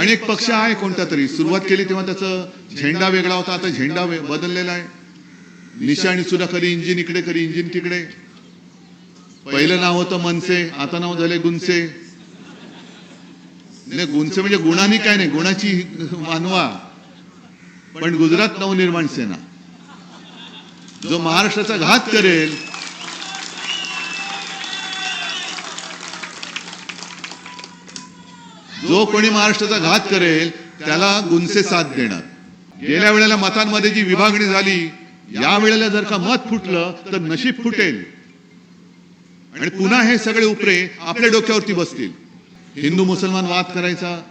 आणि एक पक्ष आहे कोणता तरी. सुरुवात केली तेव्हा त्याचा झेंडा वेगळा होता आता झेंडा वे- बदललेला आहे. निशाणी सुद्धा कधी इंजिन इकडे कधी इंजिन तिकडे. पहिलं नाव होतं मनसे आता नाव झाले गुंसे नाही गुंसे म्हणजे गुणानी काय नाही गुणाची मानवा. पण गुजरात नवनिर्माण सेना जो महाराष्ट्राचा घात करेल जो कोणी महाराष्ट्राचा घात करेल त्याला गुंसे साथ देणार. गेल्या वेळेला मतांमध्ये जी विभागणी झाली या वेळेला जर का मत फुटलं तर नशीब फुटेल. आणि पुन्हा हे सगळे उपरे आपल्या डोक्यावरती बसतील. हिंदू मुसलमान वाद करायचा?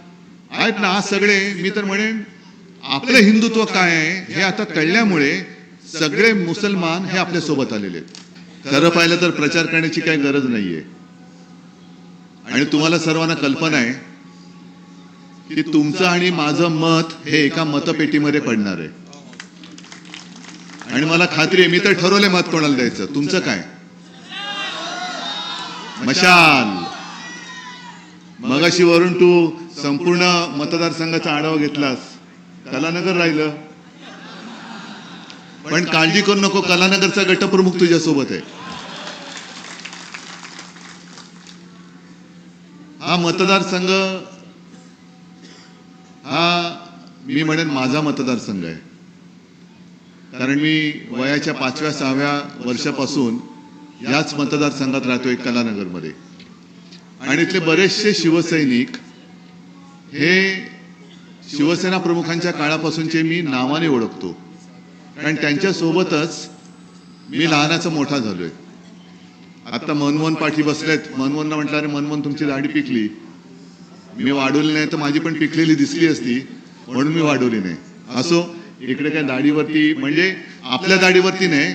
आहेत ना आज सगळे. मी तर म्हणेन आपलं हिंदुत्व काय आहे हे आता कळल्यामुळे सगळे मुसलमान हे आपल्यासोबत आलेले आहेत. खरं पाहिलं तर प्रचार करण्याची काही गरज नाहीये. आणि तुम्हाला सर्वांना कल्पना आहे की तुमचं आणि माझं मत हे एका मतपेटीमध्ये पडणार आहे. आणि मला खात्री आहे मी तर ठरवले मत कोणाला द्यायचं. तुमचं काय? मशाल. मगाशी वरून तू संपूर्ण मतदारसंघाचा आढावा घेतलास. कलानगर राहिलं. पण काळजी करू नको कलानगरचा गटप्रमुख तुझ्या सोबत आहे. हा मतदारसंघ मी म्हणेन माझा मतदारसंघ आहे. कारण मी वयाच्या पाचव्या सहाव्या वर्षापासून याच मतदारसंघात राहतोय कलानगरमध्ये. आणि इथले बरेचसे शिवसैनिक हे शिवसेना प्रमुखांच्या काळापासूनचे मी नावाने ओळखतो. कारण त्यांच्यासोबतच मी लहानाचा मोठा झालोय. आता मनमोहन पाठी बसलेत. मनमोहनला म्हटलं अरे मनमोहन तुमची दाढी पिकली. मी वाढवली नाही तर माझी पण पिकलेली दिसली असती. म्हणून मी वाढवली नाही. असो इकडे काय दाढीवरती म्हणजे आपल्या दाढीवरती नाही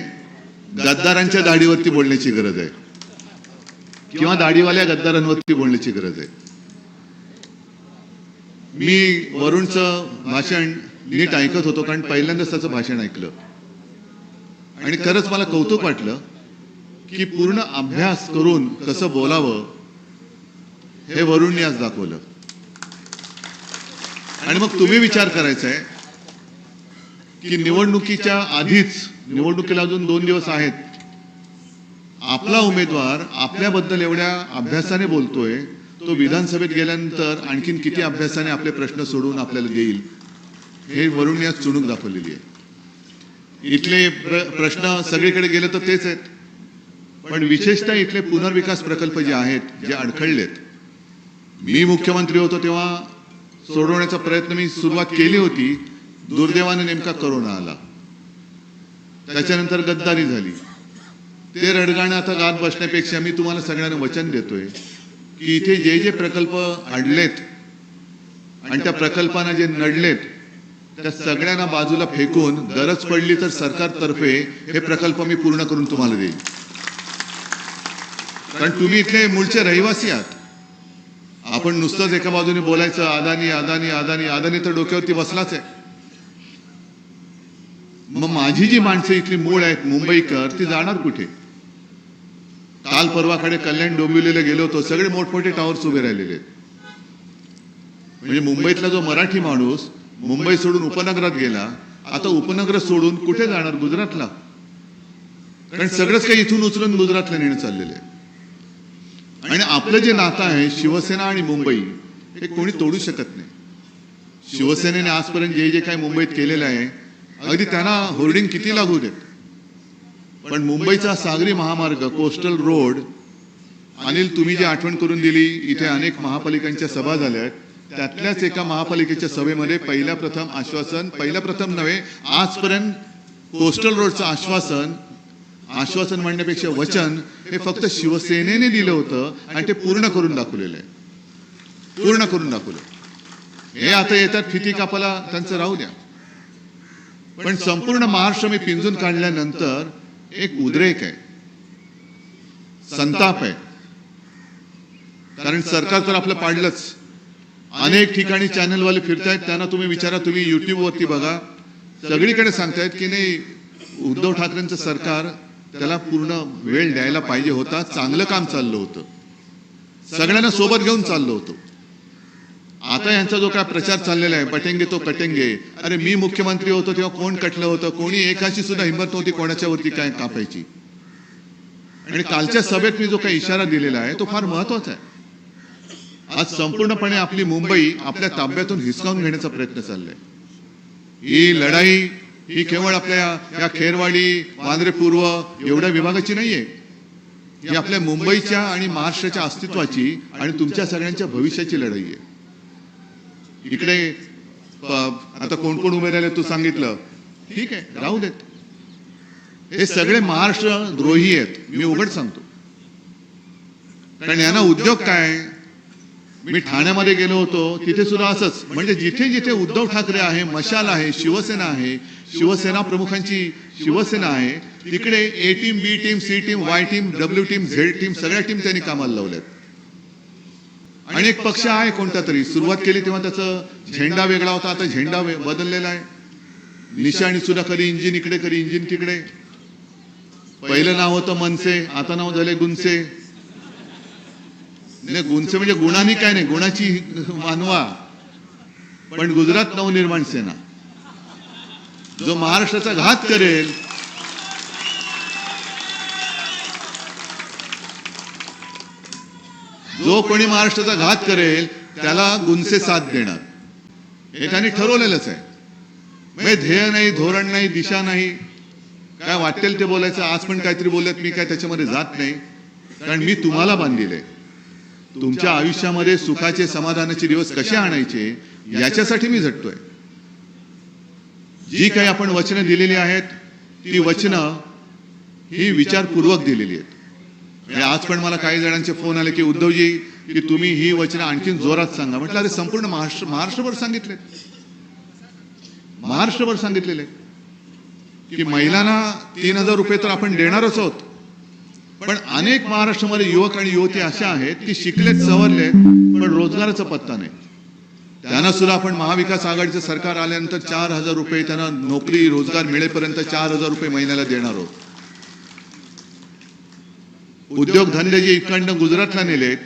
गद्दारांच्या दाढीवरती बोलण्याची गरज आहे. किंवा दाढीवाल्या गद्दारांवरती बोलण्याची गरज आहे. मी वरुणचं भाषण नीट ऐकत होतो कारण पहिल्यांदाच त्याचं भाषण ऐकलं. आणि खरंच मला कौतुक वाटलं की पूर्ण अभ्यास करून कसं बोलावं हे वरुणने आज दाखवलं. आणि मग तुम्ही विचार करायचा आहे की निवडणुकीच्या आधीच निवडणुकीला अजून दोन दिवस आहेत. आपला उमेदवार आपल्याबद्दल एवढ्या अभ्यासाने बोलतोय तो विधानसभेत गेल्यानंतर आणखीन किती अभ्यासाने आपले प्रश्न सोडवून आपल्याला देईल हे वरून या चुणूक दाखवलेली आहे. इथले प्र प्रश्न सगळीकडे गेले तर तेच आहेत. पण विशेषतः इथले पुनर्विकास प्रकल्प जे आहेत जे अडखळलेत मी मुख्यमंत्री होतो तेव्हा सोडवण्याचा प्रयत्न मी सुरुवात केली होती. दुर्दैवाने नेमका करोना आला. त्याच्यानंतर गद्दारी झाली. ते रडगाणं आता गात बसण्यापेक्षा मी तुम्हाला सगळ्यांना वचन देतोय की इथे जे जे प्रकल्प आणलेत आणि त्या प्रकल्पांना जे नडलेत त्या सगळ्यांना बाजूला फेकून गरज पडली तर सरकारतर्फे हे प्रकल्प मी पूर्ण करून तुम्हाला देईन. कारण तुम्ही इथले मूळचे रहिवासी आहात. आपण नुसतंच एका बाजूने बोलायचं अदानी अदानी अदानी अदानी तर डोक्यावरती बसलाच आहे. मग माझी जी माणसं इथली मूळ आहेत मुंबईकर ती जाणार कुठे? काल परवाकडे कल्याण डोंबिवलीला गेलो होतो सगळे मोठमोठे टावर्स उभे राहिलेले आहेत. म्हणजे मुंबईतला जो मराठी माणूस मुंबई सोडून उपनगरात गेला आता उपनगर सोडून कुठे जाणार गुजरातला? कारण सगळंच काही इथून उचलून गुजरातला नेणं चाललेलं आहे. आणि आपलं जे नातं आहे शिवसेना आणि मुंबई हे कोणी तोडू शकत नाही. शिवसेनेने आजपर्यंत जे जे काही मुंबईत केलेलं आहे अगदी त्यांना होर्डिंग किती लागू देत? पण मुंबईचा सागरी महामार्ग कोस्टल रोड अनिल तुम्ही जी आठवण करून दिली इथे अनेक महापालिकांच्या सभा झाल्या आहेत. त्यातल्याच एका महापालिकेच्या सभेमध्ये पहिल्या प्रथम आश्वासन पहिल्या प्रथम नव्हे आजपर्यंत कोस्टल रोडचं आश्वासन आश्वासन म्हणण्यापेक्षा वचन हे फक्त शिवसेनेने दिलं होतं आणि ते पूर्ण करून दाखवलेलं आहे. पूर्ण करून दाखवलं हे आता येतात फिती कापाला त्यांचं राहू द्या. पण संपूर्ण महाराष्ट्र मी पिंजून काढल्यानंतर एक उद्रेक आहे. संताप आहे. कारण सरकार तर आपलं पाडलंच. अनेक ठिकाणी चॅनलवाले फिरतायत त्यांना तुम्ही विचारा तुम्ही युट्यूबवरती बघा. सगळीकडे सांगतायत की नाही उद्धव ठाकरेंचं सरकार त्याला पूर्ण वेळ द्यायला पाहिजे होता. चांगलं काम चाललं होतं. सगळ्यांना सोबत घेऊन चाललो होतो. आता यांचा जो काय प्रचार चाललेला आहे पटेंगे तो कटेंगे अरे मी मुख्यमंत्री होतो तेव्हा कोण कटलं होतं? कोणी एकाची सुद्धा हिंमत नव्हती कोणाच्या वरती काय कापायची. आणि कालच्या सभेत मी जो काही इशारा दिलेला आहे तो फार महत्त्वाचा आहे. आज संपूर्णपणे आपली मुंबई आपल्या ताब्यातून हिसकावून घेण्याचा प्रयत्न चाललाय. ही लढाई ही केवळ आपल्या या खेरवाडी वांद्रे पूर्व एवढ्या विभागाची नाहीये. ही आपल्या मुंबईच्या आणि महाराष्ट्राच्या अस्तित्वाची आणि तुमच्या सगळ्यांच्या भविष्याची लढाई आहे. इकडे आता कोण कोण उभे राहिले तू सांगितलं. ठीक आहे राहू देत. हे सगळे महाराष्ट्र द्रोही आहेत. मी उघड सांगतो. कारण यांना उद्योग काय? मी ठाण्यामध्ये गेलो होतो. तिथे सुद्धा असंच. म्हणजे जिथे जिथे उद्धव ठाकरे आहे मशाल आहे शिवसेना आहे शिवसेना प्रमुखांची शिवसेना आहे. तिकडे A team B team C team Y team W team Z team सगळ्या टीम त्यांनी कामाला लावल्यात. आणि एक पक्ष आहे कोणता तरी. सुरुवात केली तेव्हा त्याचा झेंडा वेगळा होता. आता झेंडा बदललेला आहे. निशाणी सुद्धा कधी इंजिन इकडे कधी इंजिन तिकडे. पहिलं नाव होतं मनसे आता नाव झाले गुंसे नाही गुंसे म्हणजे गुणानी काय नाही गुणाची मानवा. पण गुजरात नवनिर्माण सेना. जो महाराष्ट्राचा घात करेल जो कोणी महाराष्ट्राचा घात करेल त्याला गुंसे साथ देणार. हे त्यांनी ठरवलेलंच आहे. म्हणजे ध्येय नाही धोरण नाही दिशा नाही काय वाटेल ते बोलायचं आज पण काहीतरी बोलत मी काय त्याच्यामध्ये जात नाही. कारण मी तुम्हाला बांधिले तुमच्या आयुष्यामध्ये सुखाचे समाधानाचे दिवस कसे आणायचे याच्यासाठी मी झटतोय. जी काही आपण वचनं दिलेली आहेत ती वचनं ही विचारपूर्वक दिलेली आहेत. आज पण मला काही जणांचे फोन आले की उद्धवजी की तुम्ही ही वचनं आणखीन जोरात सांगा. म्हटलं अरे संपूर्ण महाराष्ट्र महाराष्ट्रभर सांगितले महाराष्ट्रभर सांगितलेले की महिलांना तीन हजार रुपये तर आपण देणारच आहोत. पण अनेक महाराष्ट्रामध्ये युवक आणि युवती अशा आहेत की शिकलेत सवरलेत पण रोजगाराचा पत्ता नाही. त्यांना सुद्धा आपण महाविकास आघाडीचं सरकार आल्यानंतर चार हजार रुपये त्यांना नोकरी रोजगार मिळेपर्यंत चार हजार रुपये महिन्याला देणार आहोत. उद्योगधंदे जे इकडनं गुजरातला नेलेत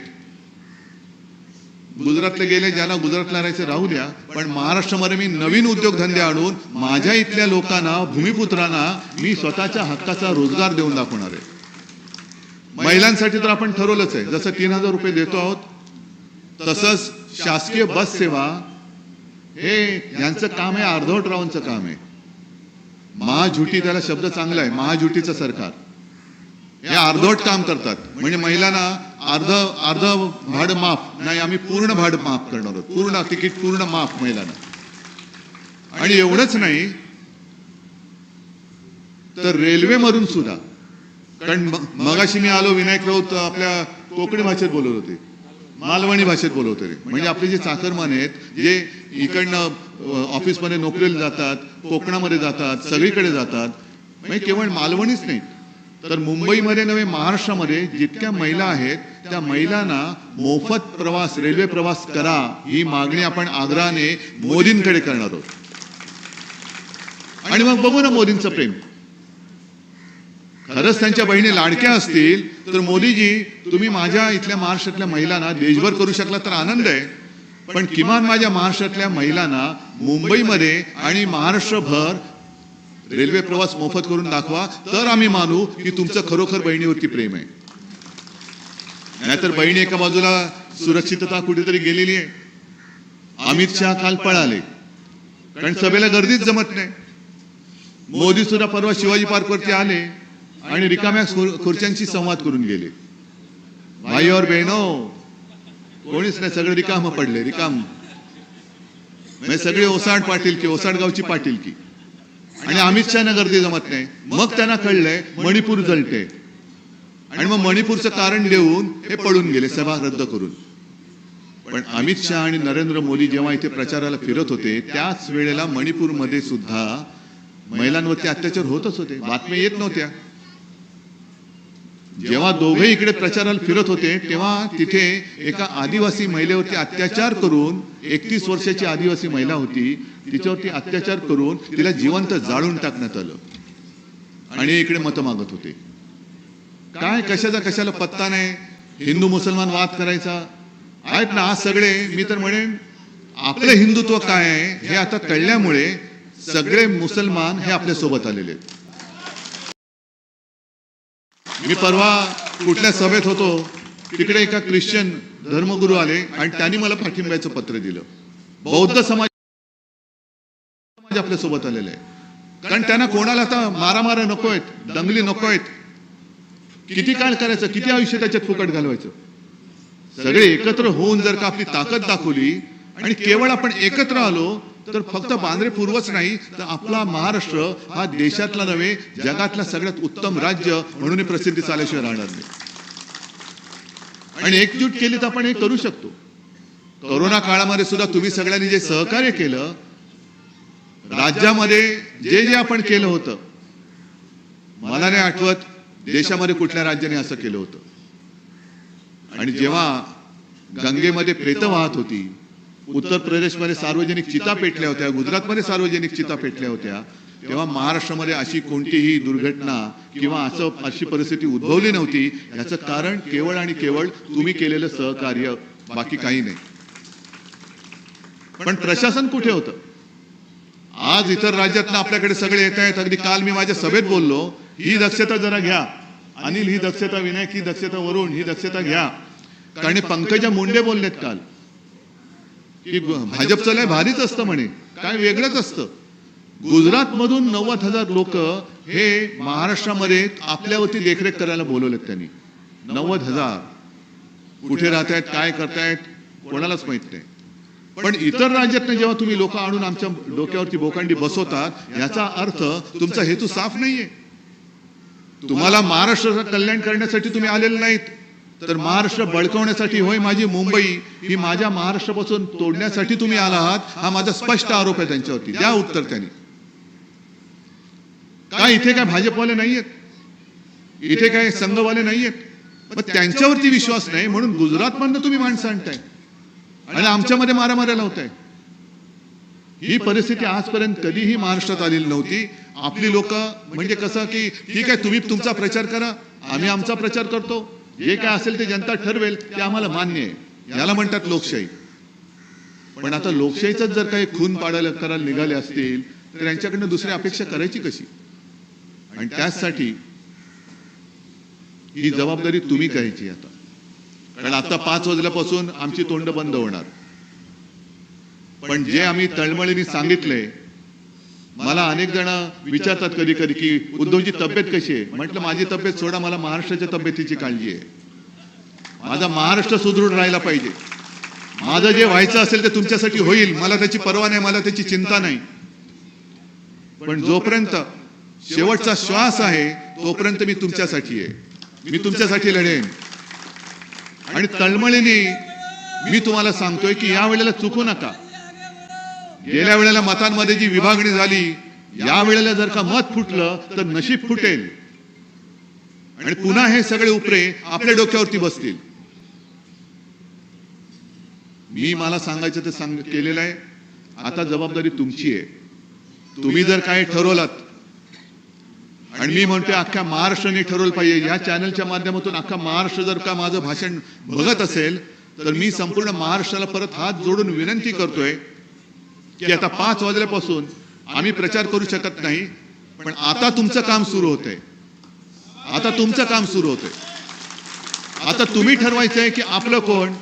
गुजरातला गेले ज्याला गुजरातला राहायचं राहू द्या पण महाराष्ट्रामध्ये मी नवीन उद्योगधंदे आणून माझ्या इथल्या लोकांना भूमिपुत्रांना मी स्वतःच्या हक्काचा रोजगार देऊन दाखवणार आहे. महिलांसाठी तर आपण ठरवलंच आहे जसं तीन हजार रुपये देतो आहोत तसंच शासकीय बस सेवा हे यांचं काम आहे अर्धवट रावांचं काम आहे. महाझुटी त्याला शब्द चांगला आहे महाझुटीचं सरकार. हे अर्धवट काम करतात. म्हणजे महिलांना अर्ध अर्ध भाड माफ नाही आम्ही पूर्ण भाड माफ करणार आहोत. पूर्ण तिकीट पूर्ण माफ महिलांना. आणि एवढंच नाही तर रेल्वेमधून सुद्धा. कारण मगाशी मी आलो विनायक राऊत आपल्या कोकणी भाषेत बोलत होते. मालवणी भाषेत बोलवतो रे. म्हणजे आपले जे चाकरमान आहेत जे इकडनं ऑफिसमध्ये नोकरीला जातात कोकणामध्ये जातात सगळीकडे जातात म्हणजे केवळ मालवणीच नाही. तर मुंबईमध्ये नव्हे महाराष्ट्रामध्ये जितक्या महिला आहेत त्या महिलांना मोफत प्रवास रेल्वे प्रवास करा ही मागणी आपण आग्रहाने मोदींकडे करणार आहोत. आणि मग बघू ना मोदींचं प्रेम. खरंच त्यांच्या बहिणी लाडक्या असतील तर मोदीजी तुम्ही माझ्या इथल्या महाराष्ट्रातल्या महिलांना देशभर करू शकला तर आनंद आहे. पण किमान माझ्या महाराष्ट्रातल्या महिलांना मुंबईमध्ये आणि महाराष्ट्रभर रेल्वे प्रवास मोफत करून दाखवा तर आम्ही मानू की तुमचं खरोखर बहिणीवरती प्रेम आहे. नाहीतर बहिणी एका बाजूला सुरक्षितता कुठेतरी गेलेली आहे. अमित शहा काल पळाले. कारण सभेला गर्दीच जमत नाही. मोदी सुद्धा परवा शिवाजी पार्कवरती आले. आणि रिकाम्या खुर्च्यांशी संवाद करून गेले. भाईवर बहिणो कोणीच नाही सगळे रिकाम पडले रिकाम. म्हणजे सगळे ओसाड पाटील की ओसाडगावची पाटील की. आणि अमित शहाना गर्दी जमत नाही. मग त्यांना कळलंय मणिपूर जळते आणि मग मणिपूरचं कारण देऊन हे पळून गेले सभा रद्द करून. पण अमित शहा आणि नरेंद्र मोदी जेव्हा इथे प्रचाराला फिरत होते त्याच वेळेला मणिपूरमध्ये सुद्धा महिलांवरती अत्याचार होतच होते. बातम्या येत नव्हत्या. जेव्हा दोघे इकडे प्रचाराला फिरत होते तेव्हा तिथे एका आदिवासी महिलेवरती अत्याचार करून एकतीस वर्षाची आदिवासी महिला होती तिच्यावरती अत्याचार करून तिला जिवंत जाळून टाकण्यात आलं. आणि इकडे मतं मागत होते. काय कशाचा कशाला पत्ता नाही? हिंदू मुसलमान वाद करायचा? आहेत ना आज सगळे मी तर म्हणेन आपलं हिंदुत्व काय आहे हे आता कळल्यामुळे सगळे मुसलमान हे आपल्यासोबत आलेले आहेत. मी परवा कुठल्या सभेत होतो तिकडे एका ख्रिश्चन धर्मगुरू आले आणि त्यांनी मला पाठिंब्याचं पत्र दिलं. बौद्ध समाज आपल्यासोबत आलेले. आहे कारण त्यांना कोणाला आता मारामारा नको आहेत दंगली नको आहेत किती काळ करायचं किती आयुष्य त्याच्यात फुकट घालवायचं? सगळे एकत्र होऊन जर का आपली ताकद दाखवली आणि केवळ आपण एकत्र आलो तर फक्त बांद्रे पूर्वच नाही तर आपला महाराष्ट्र हा देशातला नव्हे जगातला सगळ्यात उत्तम राज्य म्हणून प्रसिद्धी चालल्याशिवाय राहणार नाही. आणि एकजूट केली तर आपण हे करू शकतो. कोरोना काळामध्ये सुद्धा तुम्ही सगळ्यांनी जे सहकार्य केलं राज्यामध्ये जे जे आपण केलं होतं मला नाही आठवत देशामध्ये कुठल्या राज्याने असं केलं होतं. आणि जेव्हा गंगेमध्ये प्रेत वाहत होती उत्तर प्रदेशमध्ये सार्वजनिक चिता पेटल्या होत्या गुजरातमध्ये सार्वजनिक चिता पेटल्या होत्या तेव्हा महाराष्ट्रामध्ये अशी कोणतीही दुर्घटना किंवा असं अशी परिस्थिती उद्भवली नव्हती. याचं कारण केवळ आणि केवळ तुम्ही केलेलं सहकार्य बाकी काही नाही. पण प्रशासन कुठे होतं? आज इतर राज्यातनं आपल्याकडे सगळे येत आहेत. अगदी काल मी माझ्या सभेत बोललो ही दक्षता जरा घ्या. अनिल ही दक्षता विनायक ही दक्षता वरुण ही दक्षता घ्या. कारण पंकजा मुंडे बोललेत काल. की भाजपचं लय भारीच असतं म्हणे. काय वेगळंच असतं. गुजरात मधून नव्वद हजार लोक हे महाराष्ट्रामध्ये आपल्यावरती देखरेख करायला बोलवलेत त्यांनी. नव्वद हजार. कुठे राहतायत काय करतायत कोणालाच माहीत नाही. पण इतर राज्यातनं जेव्हा तुम्ही लोक आणून आमच्या डोक्यावरती बोकांडी बसवतात याचा अर्थ तुमचा हेतू साफ नाहीये. तुम्हाला महाराष्ट्राचं कल्याण करण्यासाठी तुम्ही आलेले नाहीत. तर महाराष्ट्र बळकवण्यासाठी होय माझी मुंबई ही माझ्या महाराष्ट्रापासून तोडण्यासाठी तुम्ही आला आहात हा माझा स्पष्ट आरोप आहे त्यांच्यावरती. द्या उत्तर त्यांनी. काय इथे काय भाजपवाले नाहीयेत? इथे काय संघवाले नाहीयेत? मग त्यांच्यावरती विश्वास नाही म्हणून गुजरात मधनं तुम्ही माणसं आणताय. आणि आमच्यामध्ये मारामाऱ्या लावताय. ही परिस्थिती आजपर्यंत कधीही महाराष्ट्रात आलेली नव्हती. आपली लोक म्हणजे कसं की ठीक आहे तुम्ही तुमचा प्रचार करा आम्ही आमचा प्रचार करतो. जे काय असेल ते जनता ठरवेल ते आम्हाला मान्य आहे. याला म्हणतात लोकशाही. पण आता लोकशाहीच जर काही खून पाडायला करायला निघाले असतील तर यांच्याकडनं दुसरी अपेक्षा करायची कशी? आणि त्याचसाठी ही जबाबदारी तुम्ही करायची आता. कारण आता पाच वाजल्यापासून आमची तोंड बंद होणार. पण जे आम्ही तळमळीने सांगितलंय मला अनेक जण विचारतात कधी कधी की उद्धवची तब्येत कशी आहे? म्हटलं माझी तब्येत सोडा मला महाराष्ट्राच्या तब्येतीची काळजी आहे. माझा महाराष्ट्र सुदृढ राहायला पाहिजे. माझं जे व्हायचं असेल ते तुमच्यासाठी होईल. मला त्याची पर्वा नाही मला त्याची चिंता नाही. पण जोपर्यंत शेवटचा श्वास आहे तोपर्यंत मी तुमच्यासाठी आहे. मी तुमच्यासाठी लढेन. आणि तळमळीने मी तुम्हाला सांगतोय की या वेळेला चुकू नका. गेल्या वेळेला मतांमध्ये जी विभागणी झाली या वेळेला जर का मत फुटलं तर नशीब फुटेल. आणि पुन्हा हे सगळे उपरे आपल्या डोक्यावरती बसतील. मी मला सांगायचं ते सांग केलेलं आहे. आता जबाबदारी तुमची आहे. तुम्ही जर काय ठरवलात आणि मी म्हणतोय अख्ख्या महाराष्ट्राने ठरवलं पाहिजे. या चॅनलच्या माध्यमातून अख्खा महाराष्ट्र जर का माझं भाषण बघत असेल तर मी संपूर्ण महाराष्ट्राला परत हात जोडून विनंती करतोय की आता पाच वाजल्यापासून आम्ही प्रचार करू शकत नाही पण आता तुमचं काम सुरू होतंय. आता तुमचं काम सुरू होतंय. आता तुम्ही ठरवायचंय की आपलं कोण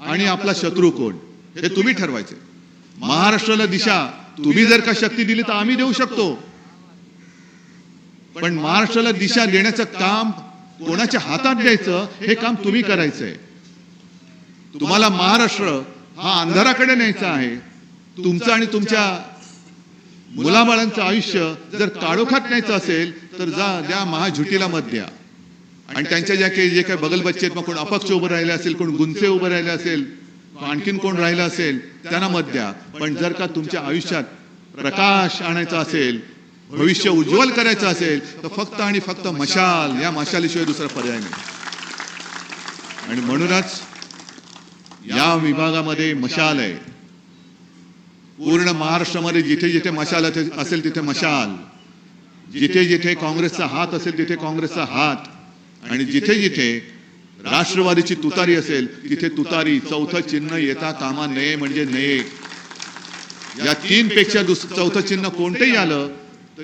आणि आपला शत्रू कोण हे तुम्ही ठरवायचंय. महाराष्ट्राला दिशा तुम्ही जर का शक्ती दिली तर आम्ही देऊ शकतो. पण महाराष्ट्राला दिशा देण्याचं काम कोणाच्या हातात द्यायचं हे काम तुम्ही करायचंय. तुम्हाला महाराष्ट्र हा अंधाराकडे न्यायचा आहे. तुमचं आणि तुमच्या मुलाबाळांचं आयुष्य जर काळोखात न्यायचं असेल तर जा द्या महाझुटीला मत द्या. आणि त्यांच्या ज्या काही जे काही बगल बच्चे मग कोण अपक्ष उभं राहिले असेल कोण गुंचे उभं राहिले असेल आणखीन कोण राहिलं असेल त्यांना मत द्या. पण जर का तुमच्या आयुष्यात प्रकाश आणायचा असेल भविष्य उज्ज्वल करायचं असेल तर फक्त आणि फक्त मशाल या मशालीशिवाय दुसरा पर्याय नाही. आणि म्हणूनच या विभागामध्ये मशाल आहे. पूर्ण महाराष्ट्रामध्ये जिथे जिथे मशाल असेल तिथे मशाल. जिथे जिथे काँग्रेसचा हात असेल तिथे काँग्रेसचा हात. आणि जिथे जिथे राष्ट्रवादीची तुतारी असेल तिथे तुतारी चौथं चिन्ह येता कामा नये म्हणजे नये. या तीन पेक्षा दुस चौथं चिन्ह कोणतंही आलं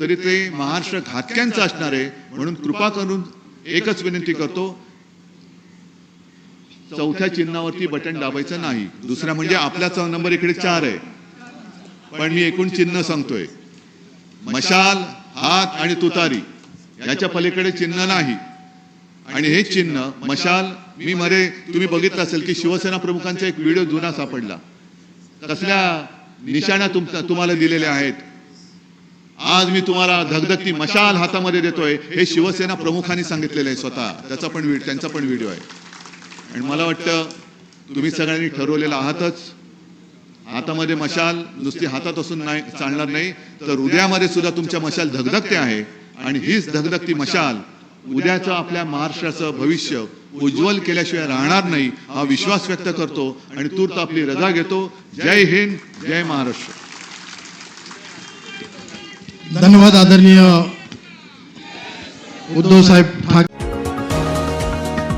तरी ते महाराष्ट्र घातक्यांचं असणार आहे. म्हणून कृपा करून एकच विनंती करतो चौथ्या चिन्हावरती बटन दाबायचं नाही. दुसरा म्हणजे आपला नंबर इकडे चार आहे. पण मी एकूण चिन्ह सांगतोय. मशाल हात आणि तुतारी याच्या पलीकडे चिन्ह नाही. आणि हे चिन्ह मशाल मी मरे तुम्ही बघितलं असेल की शिवसेना प्रमुखांचा एक व्हिडिओ जुना सापडला. कसल्या निशाणा तुमचा तुम्हाला दिलेल्या आहेत? आज मी तुम्हाला धगधगती मशाल हातामध्ये देतोय. हे शिवसेना प्रमुखांनी सांगितलेलं आहे स्वतः. त्याचा पण त्यांचा पण व्हिडिओ आहे. आणि मला वाटतं तुम्ही सगळ्यांनी ठरवलेलं आहातच. हातामध्ये मशाल नुसती हातात असून नाही चालणार नाही तर हृदयामध्ये सुद्धा तुमच्या मशाल धगधगते आहे. आणि हीच धगधगती मशाल उद्याचं आपल्या महाराष्ट्राचं भविष्य उज्ज्वल केल्याशिवाय राहणार नाही हा विश्वास व्यक्त करतो आणि तूर्त आपली रजा घेतो. जय हिंद जय महाराष्ट्र. धन्यवाद आदरणीय उद्धव साहेब ठाकरे